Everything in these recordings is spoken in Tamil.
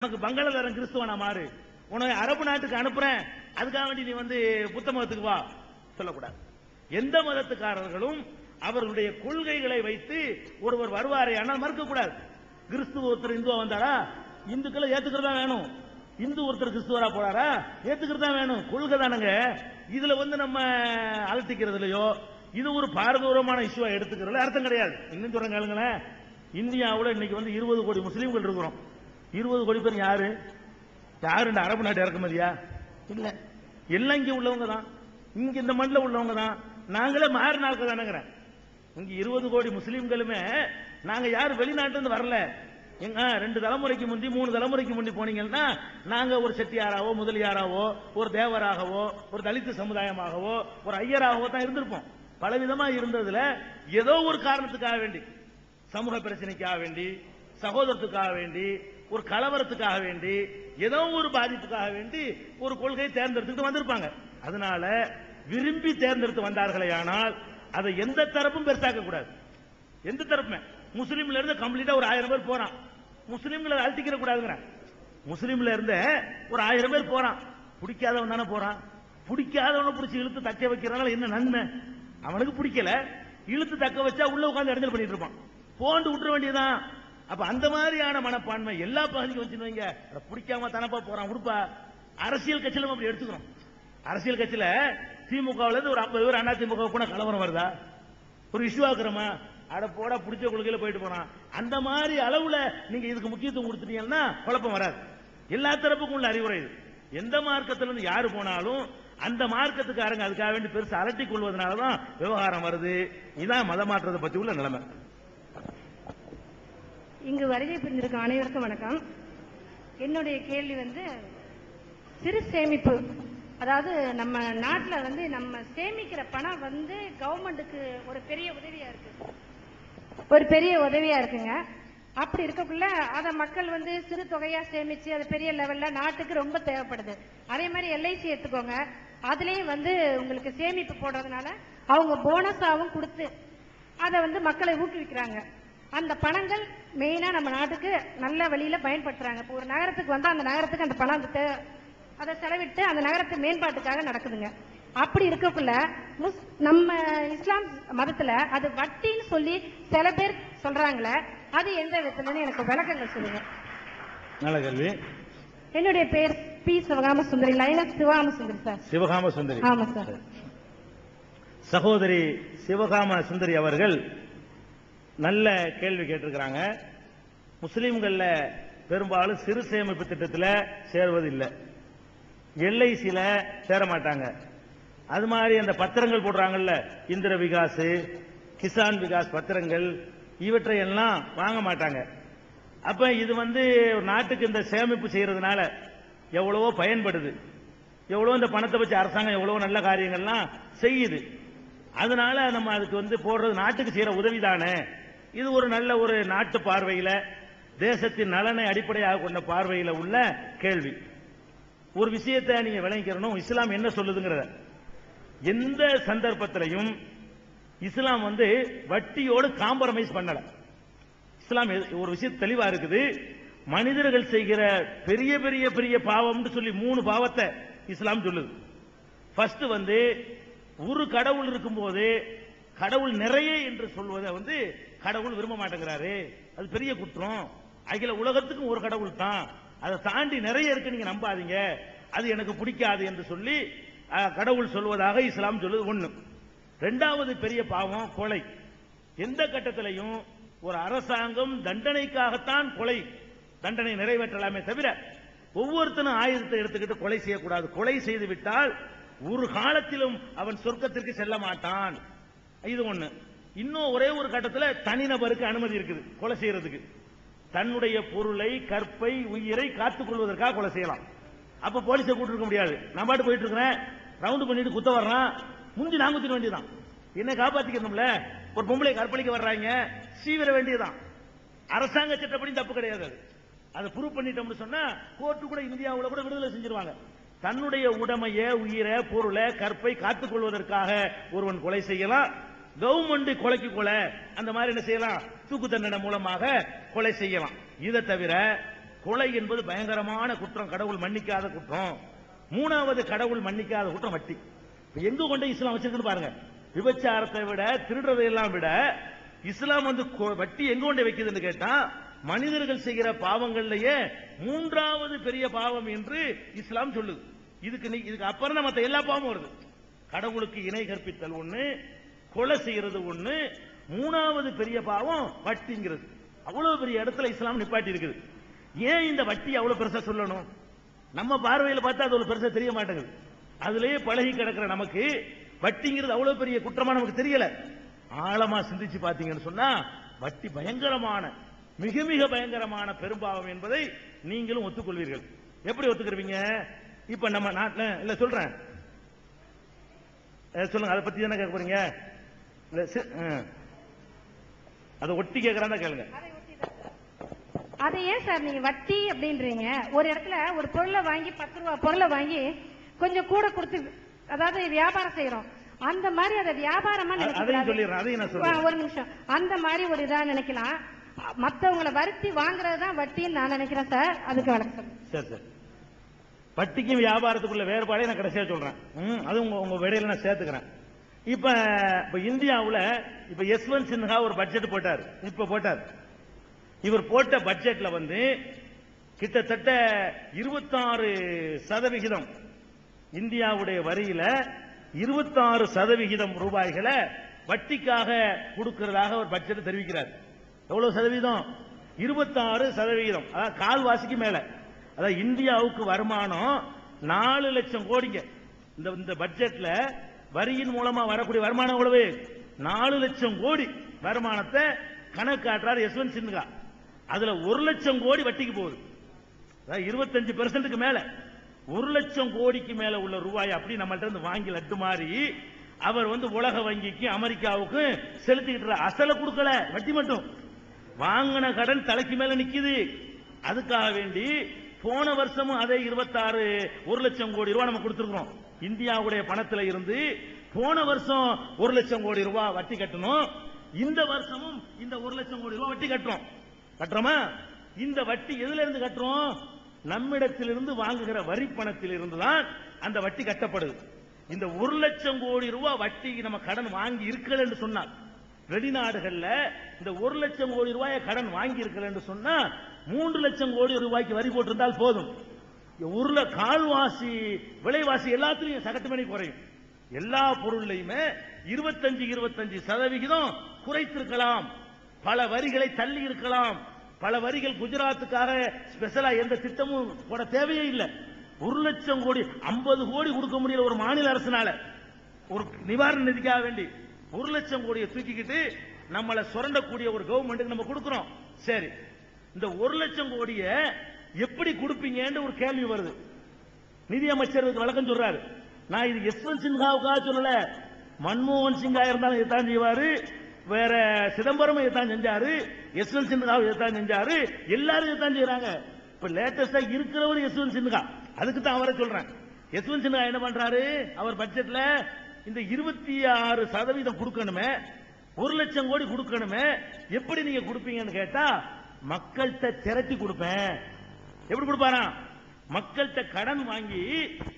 உனக்கு பங்களாதேரம் கிறிஸ்துவனா மாறு. உனக்கு அரபு நாட்டுக்கு அனுப்புறேன். அதுக்காக வேண்டி நீ வந்து புத்த மதத்துக்கு வா. சொல்லக்கூடாது. எந்த மதத்துக்காரர்களும் அவர்களுடைய கொள்கைகளை வைத்து ஒருவர் வருவாரே ஆனால் மறுக்க கூடாது கிறிஸ்துவ ஒருத்தர் இந்துவா வந்தாரா? இந்துக்களை ஏத்துக்கிறதா வேணும். இந்து ஒருத்தர் கிறிஸ்துவரா போறாரா? ஏத்துக்கிறதா வேணும். கொள்கை தானுங்க. இதுல வந்து நம்ம அலட்டிக்கிறதுலயோ இது ஒரு பாரதூரமான இஷ்யூவா எடுத்துக்கிறதுல அர்த்தம் கிடையாது. இன்னும் சொல்றேன் கேளுங்களேன். இந்தியாவில் இன்னைக்கு வந்து இருபது கோடி முஸ்லீம்கள் இருக்கிறோம். இருபது கோடி பேர் யாரு? யாரு இந்த அரபு நாட்டு இறக்குமதியா இல்ல. எல்லாம் இங்க உள்ளவங்க தான். இங்க இந்த மண்ணில் உள்ளவங்க தான். நாங்களே மாறு நாட்கள் தானங்கிறேன் இங்க இருபது கோடி முஸ்லீம்களுமே நாங்க யாரும் வெளிநாட்டுல இருந்து வரல? எங்க ரெண்டு தலைமுறைக்கு முந்தி மூணு தலைமுறைக்கு முந்தி போனீங்கன்னா நாங்க ஒரு செட்டியாராவோ முதலியாராவோ ஒரு தேவராகவோ ஒரு தலித்து சமுதாயமாகவோ ஒரு ஐயராகவோ தான் இருந்திருப்போம். பலவிதமா இருந்ததுல ஏதோ ஒரு காரணத்துக்காக வேண்டி சமூக பிரச்சனைக்காக வேண்டி சகோதரத்துக்காக வேண்டி ஒரு கலவரத்துக்காக வேண்டி ஏதோ ஒரு பாதிப்புக்காக வேண்டி ஒரு கொள்கையை தேர்ந்தெடுத்துட்டு வந்திருப்பாங்க. அதனால விரும்பி தேர்ந்தெடுத்து வந்தார்களே ஆனால் அதை எந்த தரப்பும் பெருசாக்க கூடாது. எந்த தரப்புமே. முஸ்லீம்ல இருந்து கம்ப்ளீட்டா ஒரு ஆயிரம் பேர் போறான். முஸ்லீம்களை அழுத்திக்கிற கூடாதுங்கிறேன். முஸ்லீம்ல இருந்து ஒரு ஆயிரம் பேர் போறான். பிடிக்காதவன் தானே போறான். பிடிக்காதவனை பிடிச்சி இழுத்து தக்க வைக்கிறனால என்ன நன்மை? அவனுக்கு பிடிக்கல. இழுத்து தக்க வச்சா உள்ள உட்காந்து இடைஞ்சல் பண்ணிட்டு இருப்பான். போண்டு விட்டுற வேண்டியதான் அப்ப அந்த மாதிரியான மனப்பான்மை எல்லா பகுதிக்கும் வச்சுன்னு வைங்க. பிடிக்காம தனப்பா போறான் உடுப்பா. அரசியல் கட்சியில அப்படி எடுத்துக்கிறோம். அரசியல் கட்சியில திமுகவுல இருந்து ஒரு ஐம்பது பேர் அண்ணா திமுக கூட கலவரம் வருதா? ஒரு இஷ்யூ ஆக்குறோமா? அட போட பிடிச்ச கொள்கையில போயிட்டு போறான். அந்த மாதிரி அளவுல நீங்க இதுக்கு முக்கியத்துவம் கொடுத்துட்டீங்கன்னா குழப்பம் வராது. எல்லா தரப்புக்கும் உள்ள அறிவுரை இது. எந்த மார்க்கத்துல இருந்து யாரு போனாலும் அந்த மார்க்கத்துக்காரங்க அதுக்காக வேண்டி பெருசு அலட்டி கொள்வதனாலதான் விவகாரம் வருது. இதான் மத மாற்றத்தை பத்தி உள்ள நிலைமை. இங்கு வருகை புரிந்திருக்கும் அனைவருக்கும் வணக்கம். என்னுடைய கேள்வி வந்து சிறு சேமிப்பு அதாவது நம்ம நாட்டில் வந்து நம்ம சேமிக்கிற பணம் வந்து கவர்மெண்ட்டுக்கு ஒரு பெரிய உதவியா இருக்கு. ஒரு பெரிய உதவியா இருக்குங்க. அப்படி இருக்கக்குள்ள அதை மக்கள் வந்து சிறு தொகையா சேமிச்சு அது பெரிய லெவல்ல நாட்டுக்கு ரொம்ப தேவைப்படுது. அதே மாதிரி எல்ஐசி எடுத்துக்கோங்க. அதுலயும் வந்து உங்களுக்கு சேமிப்பு போடுறதுனால அவங்க போனஸாவும் கொடுத்து அதை வந்து மக்களை ஊக்குவிக்கிறாங்க. அந்த பணங்கள் மெயினா நம்ம நாட்டுக்கு நல்ல வழியில பயன்படுத்துறாங்க. இப்போ ஒரு நகரத்துக்கு வந்தா அந்த நகரத்துக்கு அந்த பணம் அதை செலவிட்டு அந்த நகரத்து மேம்பாட்டுக்காக நடக்குதுங்க. அப்படி இருக்கக்குள்ள முஸ் நம்ம இஸ்லாம் மதத்துல அது வட்டின்னு சொல்லி சில பேர் சொல்றாங்களே அது எந்த விதத்துலன்னு எனக்கு விளக்கங்கள் சொல்லுங்க. நல்ல கேள்வி என்னுடைய பேர் பி சிவகாம சுந்தரி லைனா சிவகாம சுந்தரி சார். சிவகாம சுந்தரி. ஆமா சார். சகோதரி சிவகாம சுந்தரி அவர்கள் நல்ல கேள்வி கேட்டிருக்கிறாங்க. முஸ்லீம்கள்ல பெரும்பாலும் சிறு சேமிப்பு திட்டத்தில் சேர்வதில்லை. எல்ஐசியில் சேர மாட்டாங்க அது மாதிரி அந்த பத்திரங்கள் போடுறாங்கல்ல. இந்திர விகாஸ் கிசான் விகாஸ் பத்திரங்கள் இவற்றை எல்லாம் வாங்க மாட்டாங்க. அப்ப இது வந்து நாட்டுக்கு இந்த சேமிப்பு செய்யறதுனால எவ்வளவோ பயன்படுது. எவ்வளோ இந்த பணத்தை வச்சு அரசாங்கம் எவ்வளவோ நல்ல காரியங்கள்லாம் செய்யுது. அதனால நம்ம அதுக்கு வந்து போடுறது நாட்டுக்கு செய்யற உதவி தானே இது ஒரு நல்ல ஒரு நாட்டு பார்வையில தேசத்தின் நலனை அடிப்படையாக கொண்ட பார்வையில உள்ள கேள்வி. ஒரு விஷயத்தை நீங்க விளங்கிக்கணும் இஸ்லாம் என்ன சொல்லுதுங்கிறத. எந்த சந்தர்ப்பத்திலையும் இஸ்லாம் வந்து வட்டியோடு காம்ப்ரமைஸ் பண்ணல. இஸ்லாம் எது- ஒரு விஷயம் தெளிவா இருக்குது. மனிதர்கள் செய்கிற பெரிய பெரிய பெரிய பாவம்னு சொல்லி மூணு பாவத்தை இஸ்லாம் சொல்லுது. ஃபர்ஸ்ட் வந்து ஒரு கடவுள் இருக்கும்போது கடவுள் நிறைய என்று சொல்வதை வந்து கடவுள் விரும்ப மாட்டேங்கிறாரு. அது பெரிய குற்றம். அகில உலகத்துக்கும் ஒரு கடவுள் தான். அதை தாண்டி நிறைய இருக்கு நீங்க நம்பாதீங்க. அது எனக்கு பிடிக்காது என்று சொல்லி கடவுள் சொல்வதாக இஸ்லாம் சொல்லுது ஒண்ணு. ரெண்டாவது பெரிய பாவம் கொலை. எந்த கட்டத்திலையும் ஒரு அரசாங்கம் தண்டனைக்காகத்தான் கொலை தண்டனை நிறைவேற்றலாமே தவிர ஒவ்வொருத்தனும் ஆயுதத்தை எடுத்துக்கிட்டு கொலை செய்யக்கூடாது. கொலை செய்து விட்டால் ஒரு காலத்திலும் அவன் சொர்க்கத்திற்கு செல்ல மாட்டான். இது ஒண்ணு. இன்னும் ஒரே ஒரு கட்டத்தில் தனிநபருக்கு அனுமதி இருக்குது கொலை செய்யறதுக்கு. தன்னுடைய பொருளை கற்பை உயிரை காத்துக் கொள்வதற்காக கொலை செய்யலாம். அப்ப போலீஸை கூட்டிருக்க முடியாது. நான் பாட்டு போயிட்டு இருக்கிறேன். ரவுண்டு பண்ணிட்டு குத்த வர்றான். முந்தி நான் குத்திட வேண்டியதான் என்ன காப்பாத்திக்கணும்ல? ஒரு பொம்பளை கற்பழிக்க வர்றாங்க. சீவிர வேண்டியதான் அரசாங்க சட்டப்படி தப்பு கிடையாது அது. அதை ப்ரூவ் பண்ணிட்டோம்னு சொன்னா கோர்ட்டு கூட இந்தியாவில் கூட விடுதலை செஞ்சிருவாங்க. தன்னுடைய உடமைய உயிரை பொருளை கற்பை காத்துக் கொள்வதற்காக ஒருவன் கொலை செய்யலாம். கவர்மெண்ட் கொலைக்கு கொலை அந்த மாதிரி என்ன செய்யலாம்? தூக்கு தண்டனை மூலமாக கொலை செய்யலாம். இதை தவிர கொலை என்பது பயங்கரமான குற்றம் கடவுள் மன்னிக்காத குற்றம். மூணாவது கடவுள் மன்னிக்காத குற்றம் வட்டி. எங்க கொண்டு இஸ்லாம் வச்சிருக்குன்னு பாருங்க. விபச்சாரத்தை விட திருடுறதை எல்லாம் விட இஸ்லாம் வந்து கொ- வட்டி எங்க கொண்டு வைக்குதுன்னு கேட்டா மனிதர்கள் செய்கிற பாவங்கள்லயே மூன்றாவது பெரிய பாவம் என்று இஸ்லாம் சொல்லுது. இதுக்கு நீ- இதுக்கு அப்புறம் தான் எல்லா பாவமும் வருது. கடவுளுக்கு இணை கற்பித்தல் ஒண்ணு கொலை செய்யறது ஒண்ணு மூணாவது பெரிய பாவம் வட்டிங்கிறது. அவ்வளவு பெரிய இடத்துல இஸ்லாம் நிப்பாட்டி இருக்குது. ஏன் இந்த வட்டி அவ்வளவு பெருசா சொல்லணும்? நம்ம பார்வையில பார்த்தா அது அவ்வளவு பெருசா தெரிய மாட்டேங்குது. அதுலயே பழகி கிடக்கிற நமக்கு வட்டிங்கிறது அவ்வளவு பெரிய குற்றமா நமக்கு தெரியல. ஆழமா சிந்திச்சு பாத்தீங்கன்னு சொன்னா வட்டி பயங்கரமான மிக மிக பயங்கரமான பெரும்பாவம் என்பதை நீங்களும் ஒத்துக்கொள்வீர்கள். எப்படி ஒத்துக்கிறீங்க இப்ப நம்ம நாட்டில் இல்ல சொல்றேன். சொல்லுங்க அதை பத்தி தானே கேட்க போறீங்க? அதை ஒட்டி கேட்கறாங்க கேளுங்க. அதை ஏன் சார் நீங்க வட்டி அப்படின்றீங்க? ஒரு இடத்துல ஒரு பொருளை வாங்கி பத்து ரூபா பொருளை வாங்கி கொஞ்சம் கூட கொடுத்து அதாவது வியாபாரம் செய்யறோம். அந்த மாதிரி அதை வியாபாரமா அ- நினைக்க அதையும் கூடாது. சொல்லிடுறேன் அதையும் நான் ஆ, சொல்றேன். ஒரு நிமிஷம். அந்த மாதிரி ஒரு இதா நினைக்கலாம். மத்தவங்கள வருத்தி வாங்குறது தான் வட்டின்னு நான் நினைக்கிறேன் சார். அதுக்கு வணக்கம். சரி சரி. வட்டிக்கும் வியாபாரத்துக்குள்ள வேறுபாடை நான் கடைசியா சொல்றேன். அது உங்க உங்க விடையில நான் சேர்த்துக்கிறேன். இப்ப இப்ப இந்தியாவுல இப்ப யஸ்வந்த் சின்ஹா ஒரு பட்ஜெட் போட்டார். இப்ப போட்டார். இவர் போட்ட பட்ஜெட்ல வந்து கிட்டத்தட்ட இருபத்தாறு சதவிகிதம் இந்தியாவுடைய வரியில இருபத்தாறு சதவிகிதம் ரூபாய்களை வட்டிக்காக கொடுக்கிறதாக ஒரு பட்ஜெட் தெரிவிக்கிறார். எவ்வளவு சதவீதம்? இருபத்தாறு சதவிகிதம். அதாவது கால்வாசிக்கு மேல. அதாவது இந்தியாவுக்கு வருமானம் நாலு லட்சம் கோடிங்க. இந்த இந்த பட்ஜெட்ல வரியின் மூலமா வரக்கூடிய வருமானம் எவ்வளவு? நாலு லட்சம் கோடி வருமானத்தை கணக்காட்டுறார் யஸ்வந்த் சின்ஹா. அதுல ஒரு லட்சம் கோடி வட்டிக்கு போகுது. அதாவது இருபத்தஞ்சு பெர்சன்ட்டுக்கு மேல. ஒரு லட்சம் கோடிக்கு மேல உள்ள ரூபாய் அப்படி நம்மள்ட்ட இருந்து வாங்கி லட்டு மாறி அவர் வந்து உலக வங்கிக்கும் அமெரிக்காவுக்கும் செலுத்திக்கிட்டு அசல கொடுக்கல வட்டி மட்டும். வாங்கின கடன் தலைக்கு மேல நிக்குது. அதுக்காக வேண்டி போன வருஷமும் அதே இருபத்தாறு ஒரு லட்சம் கோடி ரூபாய் நம்ம கொடுத்திருக்கிறோம். இந்தியாவுடைய பணத்துல இருந்து போன வருஷம் ஒரு லட்சம் கோடி ரூபாய் வட்டி கட்டணும். இந்த வருஷமும் இந்த ஒரு லட்சம் கோடி ரூபாய் வட்டி கட்டுறோம். கட்டுறோமா? இந்த வட்டி எதுல இருந்து கட்டுறோம்? நம்மிடத்திலிருந்து வாங்குகிற வரி பணத்திலிருந்து தான் அந்த வட்டி கட்டப்படுது. இந்த ஒரு லட்சம் கோடி ரூபாய் வட்டி நம்ம கடன் வாங்கி இருக்கல என்று சொன்னால் வெளிநாடுகள்ல இந்த ஒரு லட்சம் கோடி ரூபாயை கடன் வாங்கி இருக்கல என்று சொன்னா மூன்று லட்சம் கோடி ரூபாய்க்கு வரி போட்டிருந்தால் போதும். ஊர்ல கால்வாசி விலைவாசி எல்லாத்துலயும் சகட்டுமணி குறையும். எல்லா பொருள்லையுமே இருபத்தஞ்சு இருபத்தஞ்சு சதவிகிதம் குறைத்திருக்கலாம். பல வரிகளை தள்ளி இருக்கலாம். பல வரிகள் குஜராத்துக்காக ஸ்பெஷலா எந்த திட்டமும் போட தேவையே இல்லை. ஒரு லட்சம் கோடி ஐம்பது கோடி கொடுக்க முடியல ஒரு மாநில அரசுனால. ஒரு நிவாரண நிதிக்காக வேண்டி ஒரு லட்சம் கோடியை தூக்கிக்கிட்டு நம்மளை சுரண்டக்கூடிய ஒரு கவர்மெண்ட்டுக்கு நம்ம கொடுக்கிறோம். சரி இந்த ஒரு லட்சம் கோடியை எப்படி கொடுப்பீங்கன்னு ஒரு கேள்வி வருது. நிதி வழக்கம் சொல்றாரு. நான் இது யஸ்வந்த் சின்ஹாவுக்காக சொல்லல. மன்மோகன் சிங்கா இருந்தாலும் இதுதான் செய்வாரு. வேற சிதம்பரமும் இதுதான் செஞ்சாரு. யஸ்வந்த் சின்ஹாவும் இதுதான் செஞ்சாரு. எல்லாரும் இதுதான் செய்யறாங்க இப்ப லேட்டஸ்டா இருக்கிறவர் யஸ்வந்த் சின்ஹா. அதுக்கு தான் அவரை சொல்றேன். யஸ்வந்த் சின்ஹா என்ன பண்றாரு? அவர் பட்ஜெட்ல இந்த இருபத்தி ஆறு சதவீதம் கொடுக்கணுமே. ஒரு லட்சம் கோடி கொடுக்கணுமே. எப்படி நீங்க கொடுப்பீங்கன்னு கேட்டா மக்கள்கிட்ட திரட்டி கொடுப்பேன். எப்படி கொடுப்பாராம் மக்கள்கிட்ட கடன் வாங்கி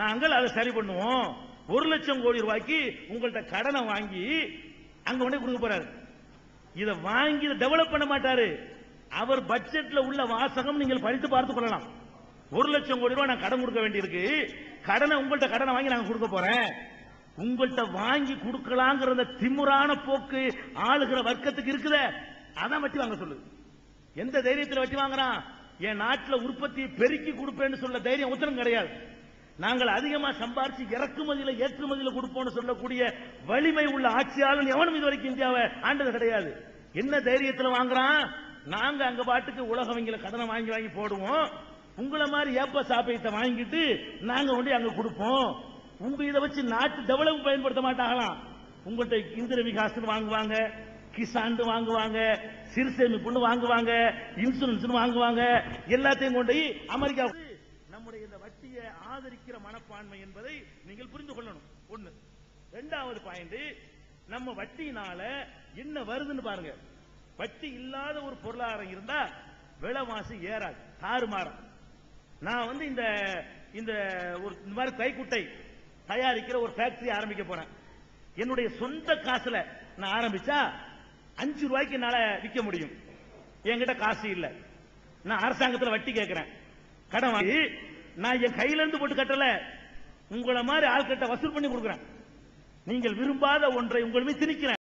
நாங்கள் அதை சரி பண்ணுவோம். ஒரு லட்சம் கோடி ரூபாய்க்கு உங்கள்கிட்ட கடனை வாங்கி அங்க உடனே கொடுக்க போறாரு. இதை வாங்கி டெவலப் பண்ண மாட்டாரு. அவர் பட்ஜெட்ல உள்ள வாசகம் நீங்கள் படித்து பார்த்து கொள்ளலாம். ஒரு லட்சம் கோடி ரூபாய் நான் கடன் கொடுக்க வேண்டியிருக்கு. கடனை உங்கள்கிட்ட கடனை வாங்கி நாங்க கொடுக்க போறேன். உங்கள்கிட்ட வாங்கி கொடுக்கலாங்கிற அந்த திமுறான போக்கு ஆளுகிற வர்க்கத்துக்கு இருக்குதே. அதான் வட்டி வாங்க சொல்லுது. எந்த தைரியத்தில் வட்டி வாங்குறான்? என் நாட்டில் உற்பத்தியை பெருக்கி கொடுப்பேன்னு சொல்ல தைரியம் உத்தரம் கிடையாது. நாங்கள் அதிகமா சம்பாரிச்சு இறக்குமதியில ஏற்றுமதியில கொடுப்போம்னு சொல்லக்கூடிய வலிமை உள்ள ஆட்சியாளன் எவனும் இது வரைக்கும் இந்தியாவை ஆண்டது கிடையாது. என்ன தைரியத்தில் வாங்குறான்? நாங்க அங்க பாட்டுக்கு உலகம் வங்கியில கடனை வாங்கி வாங்கி போடுவோம். உங்களை மாதிரி ஏப்ப சாப்பியத்தை வாங்கிட்டு நாங்க கொண்டு அங்க கொடுப்போம். உங்க இதை வச்சு நாட்டு டெவலப் பயன்படுத்த மாட்டாங்களாம். உங்கள்கிட்ட இந்திர விகாசம் வாங்குவாங்க. கிசான் வாங்குவாங்க சிறு சேமிப்புன்னு வாங்குவாங்க இன்சூரன்ஸ் வாங்குவாங்க எல்லாத்தையும் கொண்டு போய் அமெரிக்காவுக்கு நம்முடைய இந்த வட்டியை ஆதரிக்கிற மனப்பான்மை என்பதை நீங்கள் புரிந்து கொள்ளணும். ஒண்ணு. ரெண்டாவது பாயிண்ட் நம்ம வட்டியினால என்ன வருதுன்னு பாருங்க. வட்டி இல்லாத ஒரு பொருளாதாரம் இருந்தா விலைவாசி ஏறாது தாறுமாறும் நான் வந்து இந்த இந்த ஒரு இந்த மாதிரி கைக்குட்டை தயாரிக்கிற ஒரு ஃபேக்டரி ஆரம்பிக்க போறேன். என்னுடைய சொந்த காசுல நான் ஆரம்பிச்சா அஞ்சு ரூபாய்க்கு என்னால விற்க முடியும். என்கிட்ட காசு இல்ல. நான் அரசாங்கத்துல வட்டி கேட்கிறேன் கடன் வாங்கி நான் என் கையில இருந்து போட்டு கட்டல. உங்களை மாதிரி ஆள்கிட்ட வசூல் பண்ணி கொடுக்குறேன். நீங்கள் விரும்பாத ஒன்றை உங்களுமே திணிக்கிறேன்.